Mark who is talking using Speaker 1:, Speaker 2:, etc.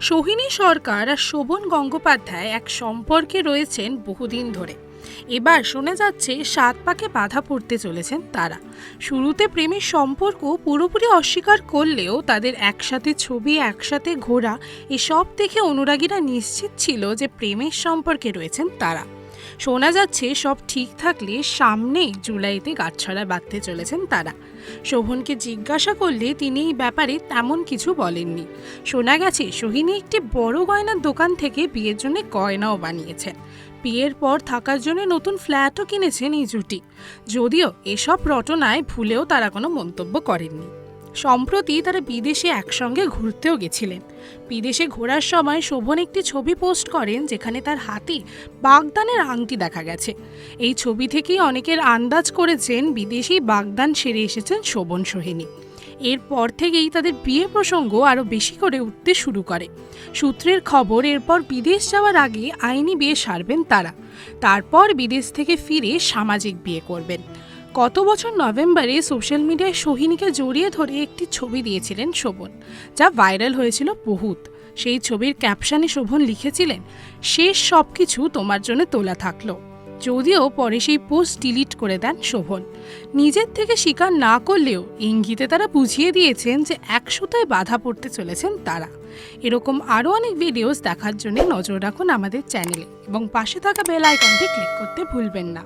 Speaker 1: সোহিনী সরকার আর শোভন গঙ্গোপাধ্যায় এক সম্পর্কে রয়েছেন বহুদিন ধরে। এবার শোনা যাচ্ছে সাত পাকে বাধা পড়তে চলেছেন তারা। শুরুতে প্রেমের সম্পর্ক পুরোপুরি অস্বীকার করলেও তাদের একসাথে ছবি, একসাথে ঘোরা, এসব দেখে অনুরাগীরা নিশ্চিত ছিল যে প্রেমের সম্পর্কে রয়েছেন তারা। শোনা যাচ্ছে সব ঠিক থাকলে সামনেই জুলাইতে গাছছড়া বাঁধতে চলেছেন তারা। শোভনকে জিজ্ঞাসা করলে তিনি এই ব্যাপারে তেমন কিছু বলেননি। শোনা গেছে, সোহিনী একটি বড় গয়নার দোকান থেকে বিয়ের জন্য গয়নাও বানিয়েছেন। বিয়ের পর থাকার জন্য নতুন ফ্ল্যাটও কিনেছেন এই জুটি। যদিও এসব রটনায় ভুলেও তারা কোনো মন্তব্য করেননি। সম্প্রতি তারা বিদেশে একসঙ্গে ঘুরতেও গেছিলেন। বিদেশে ঘোরার সময় শোভন একটি ছবি পোস্ট করেন, যেখানে তার হাতে বাগদানের আংটি দেখা গেছে। এই ছবি থেকেই অনেকের আন্দাজ করেছেন বিদেশি বাগদান সেরে এসেছেন শোভন সোহিনী। এরপর থেকেই তাদের বিয়ে প্রসঙ্গ আরও বেশি করে উঠতে শুরু করে। সূত্রের খবর, এরপর বিদেশ যাওয়ার আগে আইনি বিয়ে সারবেন তারা। তারপর বিদেশ থেকে ফিরে সামাজিক বিয়ে করবেন। গত বছর নভেম্বরে সোশ্যাল মিডিয়ায় সোহিনীকে জড়িয়ে ধরে একটি ছবি দিয়েছিলেন শোভন, যা ভাইরাল হয়েছিল বহুত। সেই ছবির ক্যাপশনে শোভন লিখেছিলেন, শেষ সব কিছু তোমার জন্য তোলা থাকল। যদিও পরে সেই পোস্ট ডিলিট করে দেন শোভন। নিজের থেকে স্বীকার না করলেও ইঙ্গিতে তারা বুঝিয়ে দিয়েছেন যে একশোতায় বাধা পড়তে চলেছেন তারা। এরকম আরও অনেক ভিডিওস দেখার জন্য নজর রাখুন আমাদের চ্যানেলে এবং পাশে থাকা বেল আইকনটি ক্লিক করতে ভুলবেন না।